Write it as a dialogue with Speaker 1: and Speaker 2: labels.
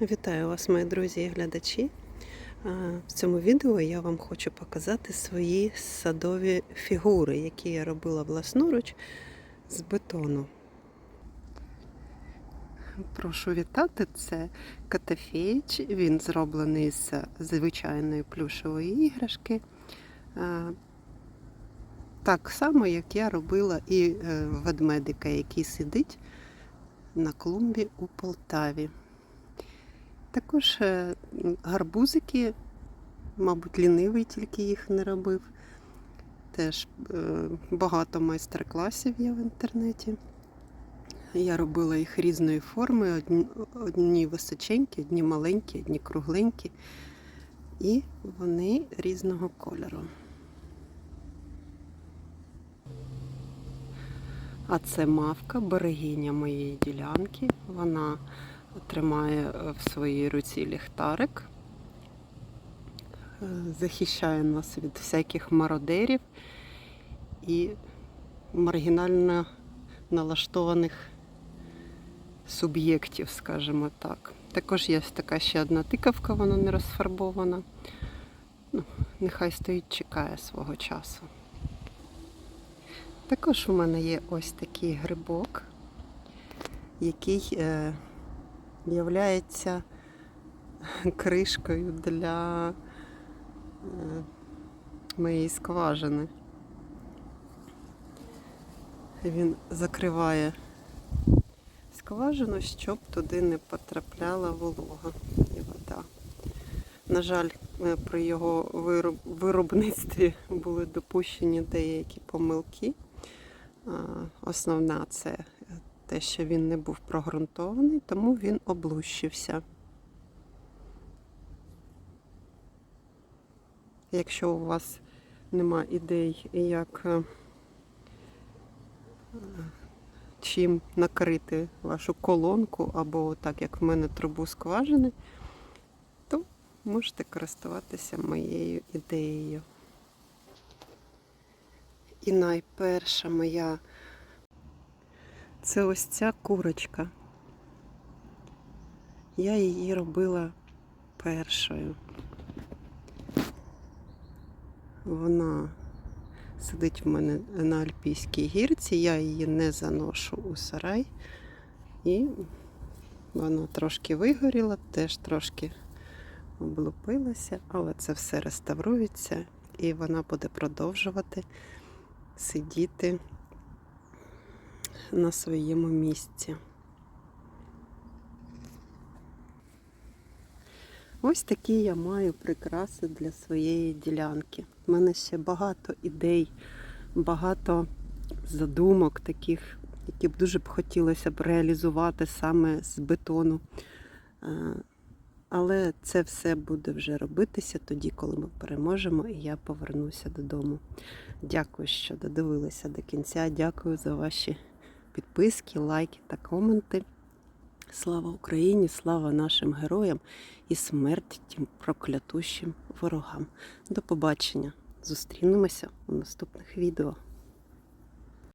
Speaker 1: Вітаю вас, мої друзі і глядачі. В цьому відео я вам хочу показати свої садові фігури, які я робила власноруч з бетону. Прошу вітати, це Катафеїч. Він зроблений з звичайної плюшевої іграшки. Так само, як я робила і е, ведмедика, який сидить на клумбі у Полтаві. Також е, гарбузики, мабуть, лінивий тільки їх не робив. Теж е, багато майстер-класів є в інтернеті. Я робила їх різної форми, одні, височенькі, одні маленькі, одні кругленькі. І вони різного кольору. А це мавка, берегиня моєї ділянки. Вона тримає в своїй руці ліхтарик, е, захищає нас від всяких мародерів і маргінально налаштованих суб'єктів, скажімо так. Також є така ще одна тикавка, вона не розфарбована. Ну, нехай стоїть, чекає свого часу. Також у мене є ось такий грибок, який е, являється кришкою для е, моєї скважини. Він закриває скважину, щоб туди не потрапляла волога і вода. На жаль, е, при його виробництві були допущені деякі помилки. Основна це те, що він не був прогрунтований, тому він облущився. Якщо у вас нема ідей, як е, чим накрити вашу колонку, або так як в мене трубу скважини, то можете користуватися моєю ідеєю. І найперша моя це ось ця курочка. Я її робила першою. Вона сидить в мене на Альпійській гірці, я її не заношу у сарай. І вона трошки вигоріла, теж трошки облупилася, але це все реставрується і вона буде продовжувати сидіти на своєму місці. Ось такі я маю прикраси для своєї ділянки. У мене ще багато ідей, багато задумок таких, які б дуже б хотілося б реалізувати саме з бетону. Е, Але це все буде вже робитися тоді, коли ми переможемо, і я повернуся додому. Дякую, що додивилися до кінця. Дякую за ваші підписки, лайки та коменти. Слава Україні, слава нашим героям і смерть тим проклятущим ворогам. До побачення! Зустрінемося у наступних відео.